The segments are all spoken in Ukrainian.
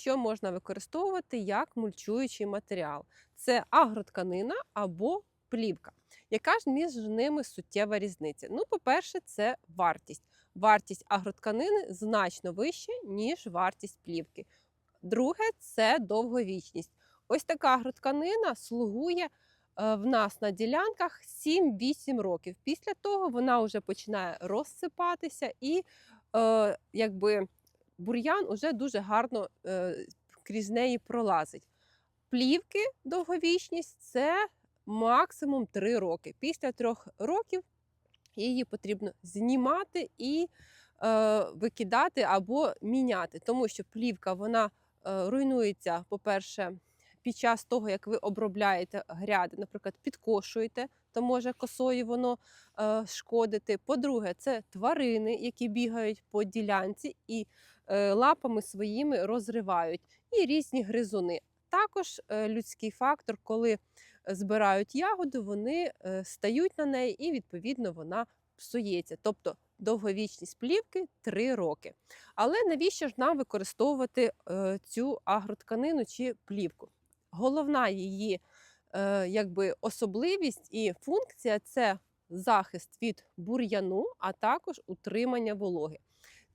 що можна використовувати як мульчуючий матеріал. Це агротканина або плівка. Яка ж між ними суттєва різниця? Ну, по-перше, це вартість. Вартість агротканини значно вища, ніж вартість плівки. Друге це довговічність. Ось така агротканина слугує е, в нас на ділянках 7-8 років. Після того вона вже починає розсипатися і е, якби бур'ян уже дуже гарно е, крізь неї пролазить. Плівки довговічність це максимум 3 роки. Після 3 років її потрібно знімати і е, викидати або міняти, тому що плівка вона е, руйнується, по-перше, під час того, як ви обробляєте гряди, наприклад, підкошуєте, то може косою воно е, шкодити. По-друге, це тварини, які бігають по ділянці і е, лапами своїми розривають, і різні гризуни. Також е, людський фактор, коли збирають ягоду, вони е, стають на неї і відповідно вона псується. Тобто довговічність плівки 3 роки. Але навіщо ж нам використовувати е, цю агротканину чи плівку? Головна її е, якби, особливість і функція це захист від бур'яну, а також утримання вологи.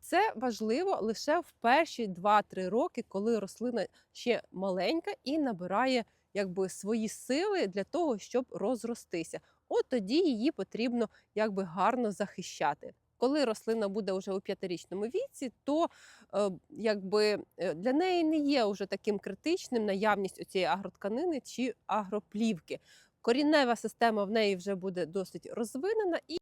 Це важливо лише в перші 2-3 роки, коли рослина ще маленька і набирає якби, свої сили для того, щоб розростися. От тоді її потрібно якби, гарно захищати. Коли рослина буде вже у п'ятирічному віці, то е, якби, е, для неї не є вже таким критичним наявність цієї агротканини чи агроплівки. Коріннева система в неї вже буде досить розвинена і